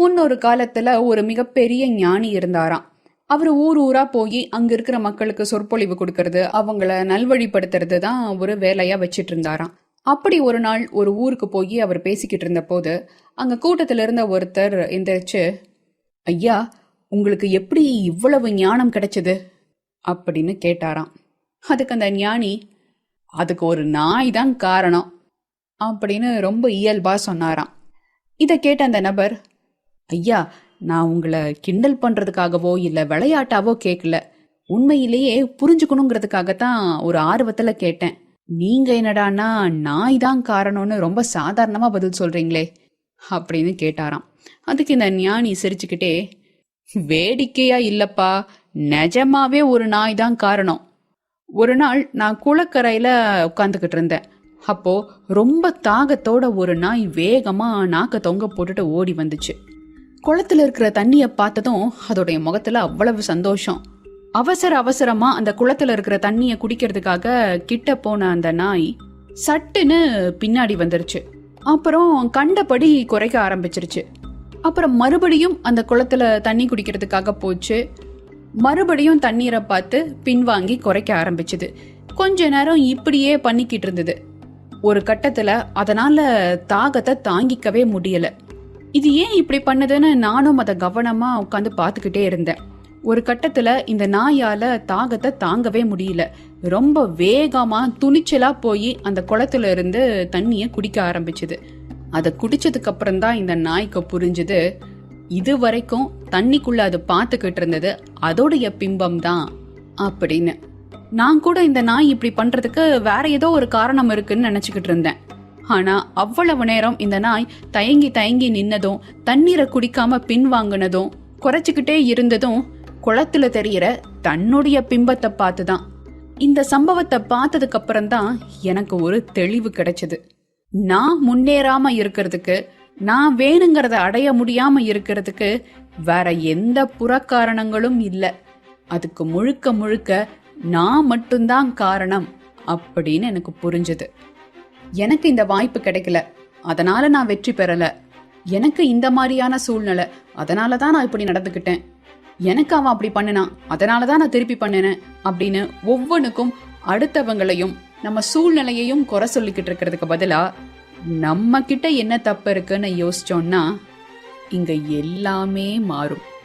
முன்னொரு காலத்துல ஒரு மிகப்பெரிய ஞானி இருந்தாராம். அவர் ஊர் ஊரா போய் அங்க இருக்கிற மக்களுக்கு சொற்பொழிவு கொடுக்கறது அவங்கள நல்வழிப்படுத்துறது தான் ஒரு வேலையா வச்சிட்டு இருந்தாராம் அப்படி ஒரு நாள் ஒரு ஊருக்கு போய் அவர் பேசிக்கிட்டு இருந்த போது அங்க கூட்டத்துல இருந்த ஒருத்தர் எந்திரிச்சு ஐயா உங்களுக்கு எப்படி இவ்வளவு ஞானம் கிடைச்சது? அப்படின்னு கேட்டாராம். அதுக்கு அந்த ஞானி அதுக்கு ஒரு நாய் தான் காரணம் அப்படின்னு ரொம்ப இயல்பா சொன்னாராம். இதை கேட்ட அந்த நபர் ஐயா நான் உங்களை கிண்டல் பண்றதுக்காகவோ இல்ல விளையாட்டாவோ கேட்கல உண்மையிலேயே புரிஞ்சுக்கணுங்கிறதுக்காகத்தான் ஒரு ஆர்வத்துல கேட்டேன். நீங்க என்னடான்னா நாய் தான் காரணம்னு ரொம்ப சாதாரணமா பதில் சொல்றீங்களே அப்படின்னு கேட்டாராம். அதுக்கு இந்த ஞானி சிரிச்சுக்கிட்டே வேடிக்கையா இல்லப்பா நிஜமாவே ஒரு நாய் தான் காரணம். ஒரு நாள் நான் குளக்கரையில உட்காந்துக்கிட்டு இருந்தேன். அப்போ ரொம்ப தாகத்தோட ஒரு நாய் வேகமா நாக்க தொங்க போட்டுட்டு ஓடி வந்துச்சு. குளத்தில் இருக்கிற தண்ணியை பார்த்ததும் அதோடைய முகத்தில் அவ்வளவு சந்தோஷம். அவசர அவசரமா அந்த குளத்தில் இருக்கிற தண்ணியை குடிக்கிறதுக்காக கிட்ட போன அந்த நாய் சட்டுன்னு பின்னாடி வந்துருச்சு. அப்புறம் கண்டபடி குறைக்க ஆரம்பிச்சிருச்சு. அப்புறம் மறுபடியும் அந்த குளத்துல தண்ணி குடிக்கிறதுக்காக போச்சு. மறுபடியும் தண்ணீரை பார்த்து பின்வாங்கி குறைக்க ஆரம்பிச்சுது. கொஞ்ச நேரம் இப்படியே பண்ணிக்கிட்டு இருந்தது. ஒரு கட்டத்துல அதனால தாகத்தை தாங்கிக்கவே முடியலை. இது ஏன் இப்படி பண்ணுதுன்னு நானும் அதை கவனமா உட்காந்து பார்த்துக்கிட்டே இருந்தேன். ஒரு கட்டத்துல இந்த நாயால தாகத்தை தாங்கவே முடியல. ரொம்ப வேகமா துணிச்சலா போய் அந்த குளத்துல இருந்து தண்ணிய குடிக்க ஆரம்பிச்சுது. அதை குடிச்சதுக்கு அப்புறம் தான் இந்த நாய்க்கு புரிஞ்சுது இது வரைக்கும் தண்ணிக்குள்ள அது பார்த்துக்கிட்டு இருந்தது அதோடைய பிம்பம் தான் அப்படின்னு. நான் கூட இந்த நாய் இப்படி பண்றதுக்கு வேற ஏதோ ஒரு காரணம் இருக்குன்னு நினைச்சுக்கிட்டு இருந்தேன். ஆனா அவ்வளவு நேரம் இந்த நாய் தயங்கி தயங்கி நின்னதும் தண்ணீரை குடிக்காம பின்வாங்கினதும் குறைச்சிக்கிட்டே இருந்ததும் குளத்துல தெரியற தன்னுடைய பிம்பத்தை பார்த்துதான். இந்த சம்பவத்தை பார்த்ததுக்கு அப்புறம் தான் எனக்கு ஒரு தெளிவு கிடைச்சது. நான் முன்னேறாம இருக்கிறதுக்கு நான் வேணுங்கிறத அடைய முடியாம இருக்கிறதுக்கு வேற எந்த புறக்காரணங்களும் இல்லை. அதுக்கு முழுக்க முழுக்க நான் மட்டும்தான் காரணம் அப்படின்னு எனக்கு புரிஞ்சது. எனக்கு இந்த வாய்ப்பு கிடைக்கல. அதனால நான் வெற்றி பெறல. எனக்கு இந்த மாதிரியான சூழ்நிலை. அதனால தான் நான் இப்படி நடந்துக்கிட்டேன். எனக்கு அவன் அப்படி பண்ணினான். அதனால தான் நான் திருப்பி பண்ணினேன் அப்படின்னு ஒவ்வொன்றுக்கும் அடுத்தவங்களையும் நம்ம சூழ்நிலையையும் குறை சொல்லிக்கிட்டு இருக்கிறதுக்கு பதிலாக நம்ம கிட்ட என்ன தப்பு இருக்குன்னு யோசிச்சோம்னா இங்க எல்லாமே மாறும்.